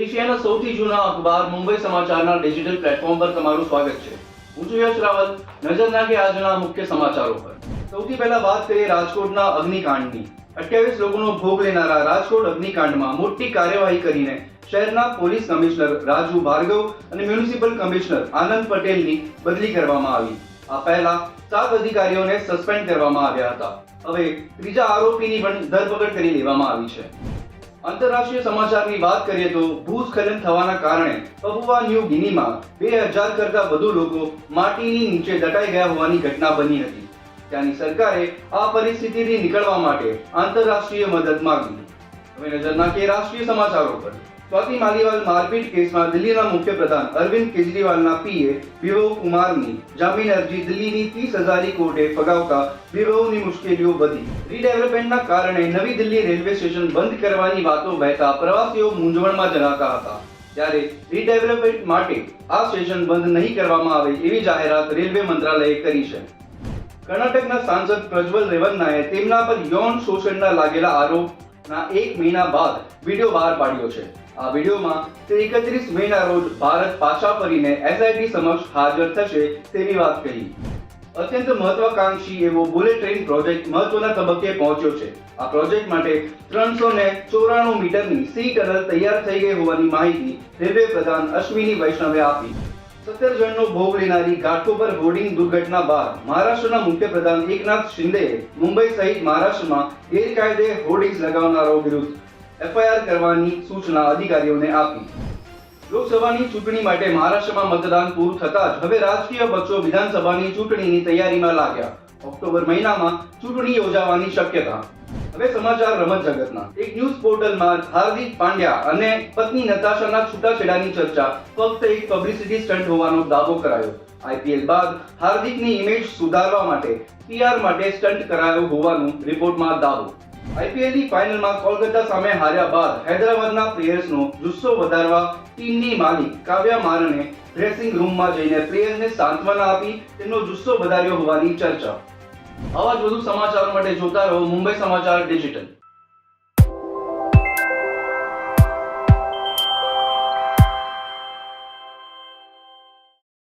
એશિયાના સૌથી જૂના અખબાર મુંબઈ સમાચારના ડિજિટલ પ્લેટફોર્મ પર તમારું સ્વાગત છે. હું છું યશ રાવલ. નજર નાખે આજના મુખ્ય સમાચારો પર. સૌથી પહેલા વાત કરીએ રાજકોટના અગ્નિકાંડની. અઠ્યાવીસ લોકોનો ભોગ લેનારા રાજકોટ અગ્નિકાંડમાં મોટી કાર્યવાહી કરીને શહેરના પોલીસ કમિશનર રાજુ ભાર્ગવ અને મ્યુનિસિપલ કમિશનર આનંદ પટેલની બદલી કરવામાં આવી. આ પહેલા સાત અધિકારીઓને સસ્પેન્ડ કરવામાં આવ્યા હતા. હવે ત્રીજા આરોપીની પણ ધરપકડ કરી લેવામાં આવી છે. આંતરરાષ્ટ્રીય સમાચારની વાત કરીએ તો ભૂસ્ખલન થવાના કારણે પપુઆ ન્યૂ ગિનીમાં બે હજાર કરતા વધુ લોકો માટીની નીચે દટાઈ ગયા હોવાની ઘટના બની હતી. ત્યાંની સરકારે આ પરિસ્થિતિથી નીકળવા માટે આંતરરાષ્ટ્રીય મદદ માંગી. હવે નજર નાખીએ રાષ્ટ્રીય સમાચારો પર. સ્વાતિ માલીવાલ મારપીટ કેસમાં દિલ્હીના મુખ્યપ્રધાન અરવિંદ કેજરીવાલના પીએ વિભવ કુમારની. જામીન અરજી દિલ્હીની ત્રીસ હજારી કોર્ટે ફગાવતા વિભવની મુશ્કેલીઓ વધી. રીડેવલપમેન્ટના કારણે નવી દિલ્હી રેલવે સ્ટેશન બંધ કરવાની વાતો વહેતા પ્રવાસીઓ મૂંઝવણમાં જણાતા હતા. ત્યારે રીડેવલપમેન્ટ માટે આ સ્ટેશન બંધ નહીં કરવામાં આવે એવી જાહેરાત રેલવે મંત્રાલયે કરી છે. કર્ણાટકના સાંસદ પ્રજ્વલ રેવન્નાએ તેમના પર યૌન શોષણના લાગેલા આરોપના એક મહિના બાદ વીડિયો બહાર પાડ્યો છે. આ વિડીયોમાં તે એકત્રીસ મેના રોજ ભારત પાછા ફરીને એસઆઈટી સમક્ષ હાજર થશે તેની વાત કહી. અત્યંત મહત્વાકાંક્ષી એવો બુલેટ ટ્રેન પ્રોજેક્ટ મહત્વના તબક્કે પહોંચ્યો છે. આ પ્રોજેક્ટ માટે ત્રણસો ને ચોરાણું મીટરની સી ટનલ તૈયાર થઈ ગઈ હોવાની માહિતી રેલવે પ્રધાન અશ્વિની વૈષ્ણવે આપી. સત્તર જણનો ભોગ લેનારી ઘાટકોપર હોર્ડિંગ દુર્ઘટના બાદ મહારાષ્ટ્રના મુખ્યપ્રધાન એકનાથ શિંદેએ મુંબઈ સહિત મહારાષ્ટ્રમાં ગેરકાયદે હોર્ડિંગ્સ લગાવનારો વિરુદ્ધ એફઆઈઆર કરવાની સૂચના અધિકારીઓને આપી. લોકસભાની ચૂંટણી માટે મહારાષ્ટ્રમાં મતદાન પૂરું થતા જ હવે રાજકીય પક્ષો વિધાનસભાની ચૂંટણીની તૈયારીમાં લાગ્યા. ઓક્ટોબર મહિનામાં ચૂંટણી યોજાવાની શક્યતા. હવે સમાચાર રમત જગતના. એક ન્યૂઝ પોર્ટલમાં હાર્દિક પાંડ્યા અને પત્ની નતાશાના છૂટાછેડાની ચર્ચા. ફક્ત એક પબ્લિસિટી સ્ટન્ટ હોવાનો દાવો કરાયો. આઈપીએલ બાદ હાર્દિકની ઇમેજ સુધારવા માટે પીઆર માટે સ્ટન્ટ કરાયો હોવાનું રિપોર્ટમાં દાવો. આઈપીએલની ફાઇનલમાં કોલકાતા સામે હાર્યા બાદ હૈદરાબાદના પ્લેયર્સનો જુસ્સો વધારવા ટીમની માલિક કાવ્યા મારને ડ્રેસિંગ રૂમમાં જઈને પ્લેયર્સને સાંત્વના આપી તેમનો જુસ્સો વધાર્યો હોવાની ચર્ચા. આવા જ વધુ સમાચાર માટે જોતા રહો મુંબઈ સમાચાર ડિજિટલ.